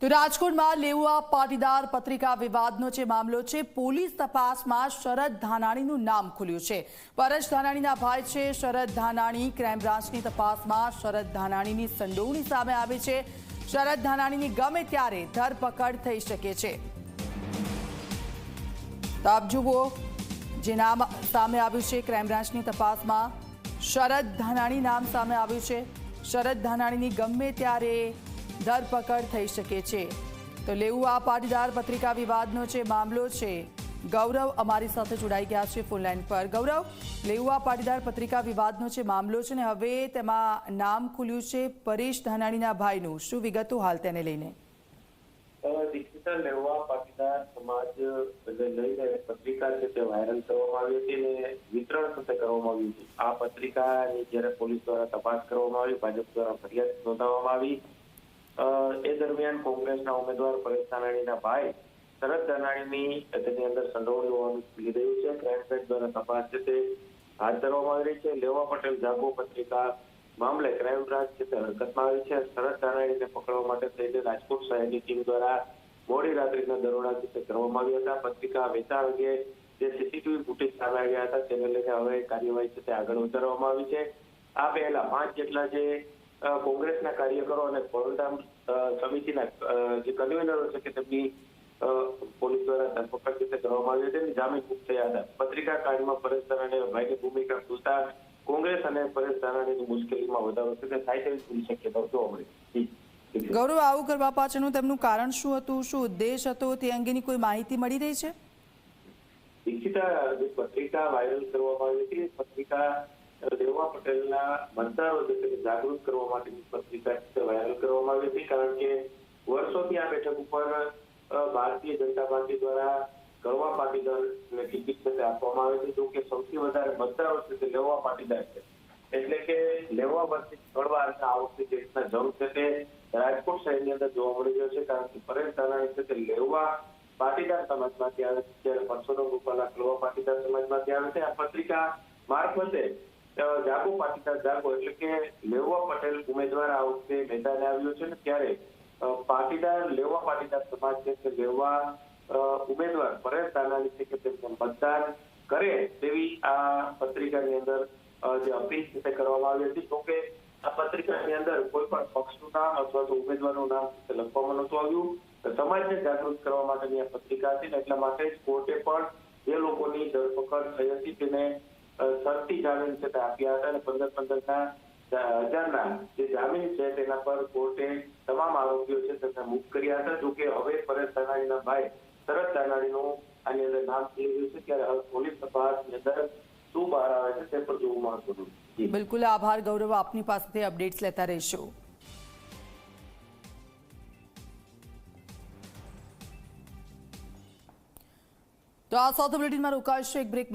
તો રાજકોટમાં લેવા પાટીદાર પત્રિકા વિવાદનો જે મામલો છે, પોલીસ તપાસમાં શરદ ધાનાણીનું નામ ખુલ્યું છે. પરજ ધાનાણીના ભાઈ છે, શરદ ધાનાણી ક્રાઇમ બ્રાન્ચની તપાસમાં શરદ ધાનાણીની સંડોવણી સામે આવી છે. શરદ ધાનાણીની ગમે ત્યારે ધરપકડ થઈ શકે છે. તો આપ જુઓ જે નામ સામે આવ્યું છે ક્રાઇમ બ્રાન્ચની તપાસમાં. શરદ ધાનાણી નામ સામે આવ્યું છે. શરદ ધાનાણીની ગમે ત્યારે ધરપકડ થઈ શકે છે. તો લેવું આ પાટીદાર પત્રિકા વિવાદનો જે મામલો છે, ગૌરવ અમારી સાથે જોડાઈ ગયા છે ફોનલાઈન પર. ગૌરવ, લેવું આ પાટીદાર પત્રિકા વિવાદનો જે મામલો છે ને, હવે તેમાં નામ ખુલ્યું છે પરેશ ધાનાણીના ભાઈનું. શું વિગતો હાલ તેને લઈને? પત્રિકા છે તે કરવામાં આવ્યું આ પત્રિકાની જ્યારે પોલીસ દ્વારા તપાસ કરવામાં આવી, ભાજપ દ્વારા ફરિયાદ નોંધાવવામાં આવી. એ દરમિયાન કોંગ્રેસના ઉમેદવાર પરેશ ધાનાણીના ભાઈ શરદ ધાનાણીની તેની અંદર સંડોવણી હોવાનું ખુલી રહ્યું છે. ક્રાઇમ દ્વારા તપાસ છે તે હાથ ધરવામાં આવી છે. લેવા પટેલ જાગો પત્રિકા મામલે ક્રાઇમ બ્રાન્ચ છે તે હરકતમાં આવી છે. શરદ ધાનાણીને પકડવા માટે થઈને રાજકોટ શહેરની ટીમ દ્વારા મોડી રાત્રિના દરોડા છે કરવામાં આવ્યા હતા. પત્રિકા વેચાણ અંગે જે સીસીટીવી ફૂટેજ સામે આવ્યા હતા, તેને લઈને હવે કાર્યવાહી છે તે આગળ વધારવામાં આવી છે. આ પહેલા પાંચ જેટલા જે કોંગ્રેસના કાર્યકરો અને કોલધામ સમિતિના જે કન્વીનરો છે કે તેમની પોલીસ દ્વારા ધરપકડ રીતે કરવામાં આવી હતી જામીન મુક્ત થયા હતા. પત્રિકા કાર્ડમાં પરેશ ધાનાણી ભાઈની ભૂમિકા ખુલતા કોંગ્રેસ અને પરેશ ધાનાણીની મુશ્કેલીમાં વધારો તે થાય તેવી પૂરી શક્યતાઓ જોવા મળી. ગૌરવ આવું કરવા પાછળનું તેમનું કારણ શું હતું? શું ઉદ્દેશ હતો? તે અંગેની કોઈ માહિતી મળી રહી છે? દીક્ષિતા જે પત્રિકા વાયરલ કરવામાં આવી હતી. પત્રિકા દેવા પટેલના મતદારો છે તેને જાગૃત કરવા માટેની પત્રિકા વાયરલ કરવામાં આવી હતી, કારણ કે વર્ષોથી આ બેઠક ઉપર ભારતીય જનતા પાર્ટી દ્વારા ગરવા પાટીદારને ટિકિટ છે આપવામાં આવે છે, જો કે સૌથી વધારે મતદારો છે તે લેવા પાટીદાર છે. એટલે કે લેવા વર્ષથી કડવા અને આ વખતે જે રીતના જંગ છે તે રાજકોટ શહેરની અંદર જોવા મળી રહ્યો છે, કારણ કે પરેશ ધાનાણી છે તે લેવા પાટીદાર સમાજમાંથી આવે છે. જ્યારે પરસોત્તમ રૂપાલા કલવા પાટીદાર સમાજમાંથી આવે છે. આ પત્રિકા મારફતે જાગો, પાટીદાર જાગો, એટલે કે લેવા પટેલ ઉમેદવાર આ વખતે મેદાને આવ્યો છે ને ત્યારે પાટીદાર, લેવા પાટીદાર સમાજ છે કે લેવા ઉમેદવાર પરેશ ધાનાણી છે કે તેમને મતદાન કરે તેવી આ પત્રિકાની અંદર જે અપીલ છે કરવામાં આવી હતી. જોકે આ પત્રિકાની અંદર કોઈ પણ પક્ષનું નામ અથવા તો ઉમેદવારનું નામ લખવામાં નહોતું આવ્યું. સમાજને જાગૃત કરવા માટેની આ પત્રિકા હતી એટલા માટે જ કોર્ટે પણ જે લોકોની ધરપકડ થઈ હતી તેને શરતી જામીન છે તે આપ્યા હતા અને પંદર પંદરના હજારના જે જામીન છે તેના પર કોર્ટે તમામ આરોપીઓ છે તેમને મુક્ત કર્યા હતા. જોકે હવે પરેશ ધાનાણીના ભાઈ શરદ ધાનાણીનું આની અંદર નામ થઈ રહ્યું છે. ત્યારે પોલીસ તપાસની અંદર શું બહાર આવે છે તે પર જોવું મહત્વનું છે. બિલકુલ, આભાર ગૌરવ, આપની પાસેથી અપડેટ્સ લેતા રહીશું. તો આ સાથે બુલેટિનમાં રોકાશે એક બ્રેક